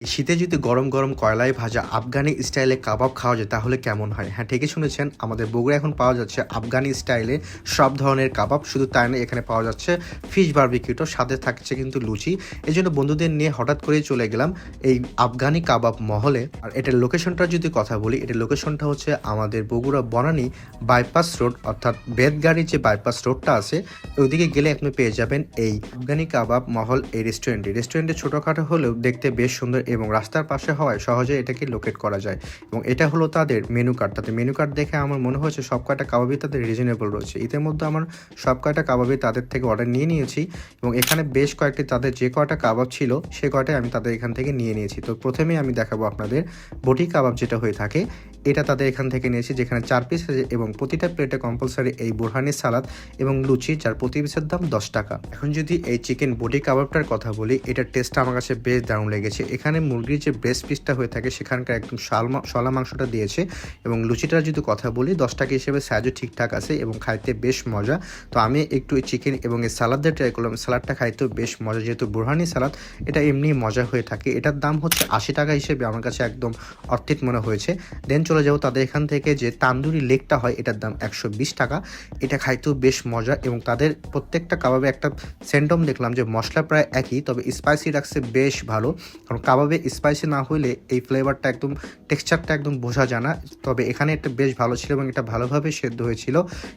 শীতে যদি গরম গরম কয়লায় ভাজা আফগানি স্টাইলে কাবাব খাওয়া যায়, তাহলে কেমন হয়? হ্যাঁ ঠিকই শুনেছেন। আমাদের বগুড়া এখন পাওয়া যাচ্ছে আফগানি স্টাইলে সব ধরনের কাবাব। শুধু তাই না এখানে পাওয়া যাচ্ছে ফিশ বারবিকিউটো সাথে থাকছে কিন্তু লুচি। এই জন্য বন্ধুদের নিয়ে হঠাৎ করেই চলে গেলাম এই আফগানি কাবাব মহলে। আর এটার লোকেশনটা যদি কথা বলি, এটার লোকেশনটা হচ্ছে আমাদের বগুড়া বনানী বাইপাস রোড অর্থাৎ বেদগাড়ি যে বাইপাস রোডটা আছে, ওইদিকে গেলে আপনি পেয়ে যাবেন এই আফগানি কাবাব মহল এই রেস্টুরেন্টটি রেস্টুরেন্টে ছোটোখাটো হলেও দেখতে বেশ সুন্দর। এবং রাস্তার পাশে হওয়ায় সহজে এটাকে লোকেট করা যায়। এবং এটা হলো তাদের মেনু কার্ড তাদের মেনু কার্ড দেখে আমার মনে হয়েছে সব কয়টা কাবাবই তাদের রিজনেবল রয়েছে। ইতিমধ্যে মধ্যে আমার সব কয়টা কাবাবই তাদের থেকে অর্ডার নিয়ে নিয়েছি এবং এখানে বেশ কয়েকটি তাদের যে কয়টা কাবাব ছিল, সে কয়টাই আমি তাদের এখান থেকে নিয়ে নিয়েছি। তো প্রথমেই আমি দেখাবো আপনাদের বটি কাবাব যেটা হয়ে থাকে। এটা তাদের এখান থেকে নিয়েছি যেখানে চার পিস আছে এবং প্রতিটা প্লেটে কম্পালসারি এই বোরহানি সালাদ এবং লুচি যার প্রতি পিসের দাম দশ টাকা। এখন যদি এই চিকেন বডি কাবাবটার কথা বলি, এটার টেস্টটা আমার কাছে বেশ দারুণ লেগেছে। এখানে মুরগির যে ব্রেস্ট পিসটা হয়ে থাকে, সেখানকার একদম শাল মা- শলা মাংসটা দিয়েছে এবং লুচিটার যদি কথা বলি, দশ টাকা হিসেবে সাইজও ঠিকঠাক আছে এবং খাইতে বেশ মজা। তো আমি একটু এই চিকেন এবং এই সালাদটা ট্রাই করলাম। সালাদটা খাইতেও বেশ মজা, যেহেতু বুরহানি সালাদ এটা এমনি মজা হয়ে থাকে। এটার দাম হচ্ছে আশি টাকা হিসেবে আমার কাছে একদম অর্থিত মনে হয়েছে। দেন চলে যাব, তাদের এখান থেকে যে তান্দুরি লেগটা হয়, এটার দাম একশো বিশ টাকা। এটা খাইতেও বেশ মজা এবং তাদের প্রত্যেকটা কাবাবে একটা সেন্টম দেখলাম যে মশলা প্রায় একই, তবে স্পাইসি রাখছে বেশ ভালো। কারণ কাবাবে স্পাইসি না হইলে এই ফ্লেভারটা একদম টেক্সচারটা একদম বোঝা যায় না। তবে এখানে একটা বেশ ভালো ছিল এবং এটা ভালোভাবে সেদ্ধ হয়েছিল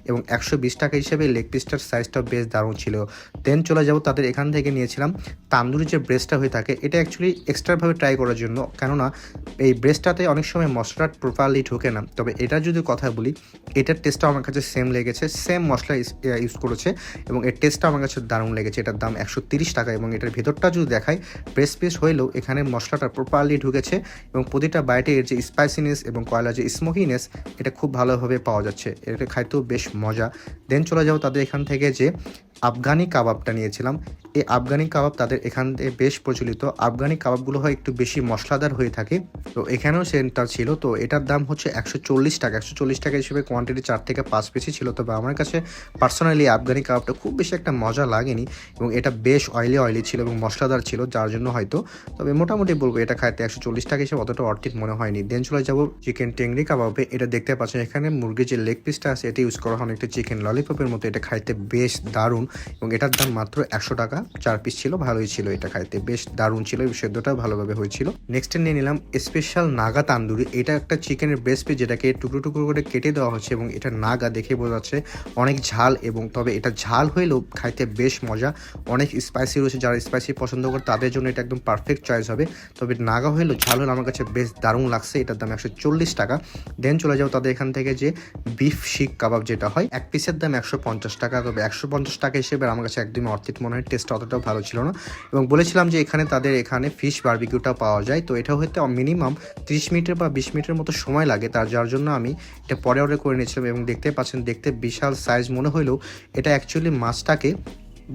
এবং একশো বিশ টাকা হিসেবে লেগ পিসটার সাইজটাও বেশ দারুণ ছিল। দেন চলে যাব, তাদের এখান থেকে নিয়েছিলাম তান্দুরি যে ব্রেস্টটা হয়ে থাকে, এটা অ্যাকচুয়ালি এক্সট্রাভাবে ট্রাই করার জন্য। কেননা এই ব্রেস্টটাতে অনেক সময় মশলার মশলা প্রপারলি ঢোকে না। তবে এটা যদি কথা বলি, এটার টেস্টটা আমার কাছে সেম লেগেছে সেম মশলা ইউজ করেছে এবং এর টেস্টটা আমার কাছে দারুণ লেগেছে। এটার দাম একশো টাকা এবং এটার ভেতরটা যদি দেখায় প্রেস পিস হইলেও এখানে মশলাটা প্রপারলি ঢুকেছে এবং প্রতিটা বাইটে এর যে স্পাইসিনেস এবং কয়লার যে স্মোকিনেস এটা খুব ভালোভাবে পাওয়া যাচ্ছে। এটা খাইতেও বেশ মজা। দেন চলে যাও তাদের এখান থেকে যে আফগানি কাবাবটা নিয়েছিলাম। এই আফগানি কাবাব তাদের এখান থেকে বেশ প্রচলিত। আফগানি কাবাবগুলো হয় একটু বেশি মশলাদার হয়ে থাকে। তো এখানেও সেন্টার ছিল। তো এটার দাম হচ্ছে একশো চল্লিশ টাকা। একশো চল্লিশ টাকা হিসেবে কোয়ান্টিটি চার থেকে পাঁচ পিসই ছিল। তবে আমার কাছে পার্সোনালি আফগানি কাবাবটা খুব বেশি একটা মজা লাগেনি এবং এটা বেশ অয়েলি অয়েলি ছিল এবং মশলাদার ছিল, যার জন্য হয়তো। তবে মোটামুটি বলব, এটা খাইতে একশো চল্লিশ টাকা হিসেবে অতটা অর্থিত মনে হয়নি। দেন চলে যাব চিকেন টেংরি কাবাবে। এটা দেখতে পাচ্ছেন, এখানে মুরগির যে লেগ পিসটা আছে, এটা ইউজ করা হয় অনেকটা চিকেন ললিপপের মতো এটা খাইতে বেশ দারুণ এবং এটার দাম মাত্র একশো টাকা। চার পিস ছিল, ভালোই ছিল এটা খাইতে। বেশ দারুণ ছিল এবং সেদ্ধটাও ভালোভাবে হয়েছিল। নেক্সটে নিয়ে নিলাম স্পেশাল নাগা তান্দুরি। এটা একটা চিকেনের ব্রেস্ট পিস যেটাকে টুকরো টুকরো করে কেটে দেওয়া হচ্ছে এবং এটা নাগা দেখে বোঝা যাচ্ছে অনেক ঝাল এবং তবে এটা ঝাল হলেও খাইতে বেশ মজা। অনেক স্পাইসি রয়েছে, যারা স্পাইসি পছন্দ করে তাদের জন্য এটা একদম পারফেক্ট চয়েস হবে। তবে নাগা হলেও ঝাল হলে আমার কাছে বেশ দারুণ লাগছে, এটার দাম একশো চল্লিশ টাকা। দেন চলে যাও তাদের এখান থেকে যে বিফ শিক কাবাব যেটা হয়, এক পিসের দাম একশো পঞ্চাশ টাকা। তবে একশো পঞ্চাশ টাকা হিসেবে আমার কাছে একদমই অর্থিত মনে হয় টেস্ট অতটাও ভালো ছিল না। এবং বলেছিলাম যে এখানে তাদের এখানে ফিশ বারবিকিউটা পাওয়া যায়। তো এটা হতে মিনিমাম তিরিশ মিনিটের বা বিশ মিনিটের মতো সময় লাগে তার, যার জন্য আমি এটা পরে অর্ডার করে নিয়েছিলাম। এবং দেখতে পাচ্ছেন, দেখতে বিশাল সাইজ মনে হলেও এটা অ্যাকচুয়ালি মাছটাকে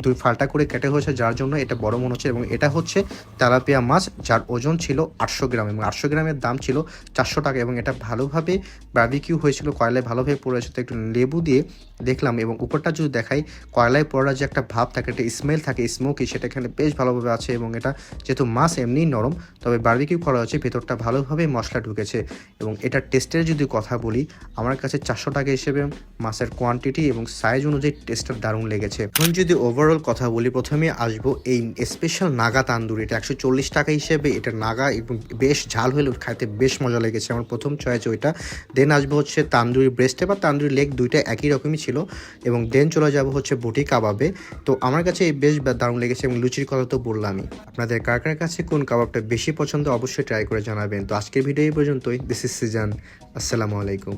দুই ফাল্টা করে কেটে হয়েছে, যার জন্য এটা বড় মনে হচ্ছে এবং এটা হচ্ছে তেলাপিয়া মাছ, যার ওজন ছিল আটশো গ্রাম এবং আটশো গ্রামের দাম ছিল চারশো টাকা এবং এটা ভালোভাবে বার্বিকিউ হয়েছিল, কয়লায় ভালোভাবে পড়েছে তো একটু লেবু দিয়ে দেখলাম এবং উপরটা যদি দেখাই, কয়লায় পড়ার যে একটা ভাব থাকে, একটা স্মেল থাকে স্মোকি সেটা এখানে বেশ ভালোভাবে আছে এবং এটা যেহেতু মাছ এমনিই নরম, তবে বার্বিকিউ করা হচ্ছে ভেতরটা ভালোভাবে মশলা ঢুকেছে এবং এটার টেস্টের যদি কথা বলি, আমার কাছে চারশো টাকা হিসেবে মাছের কোয়ান্টিটি এবং সাইজ অনুযায়ী টেস্টটা দারুণ লেগেছে। এখন যদি ওভারঅল কথা বলি, প্রথমে আসব এই স্পেশাল নাগা তান্দুরি। এটা একশো চল্লিশ টাকা হিসেবে, এটা নাগা এবং বেশ ঝাল হলেও খাইতে বেশ মজা লেগেছে আমার প্রথম চয়েস ওইটা। দেন আসব হচ্ছে তান্দুরি ব্রেস্টে বা তান্দুরি লেগ দুইটা একই রকমই ছিল। এবং দেন চলে যাব হচ্ছে বুটি কাবাবে। তো আমার কাছে এই বেশ দারুণ লেগেছে এবং লুচির কথা তো বললামই। আপনাদের কার কার কাছে কোন কাবাবটা বেশি পছন্দ অবশ্যই ট্রাই করে জানাবেন। তো আজকের ভিডিও এই পর্যন্তই। দিস ইজ সিজন আসসালামু আলাইকুম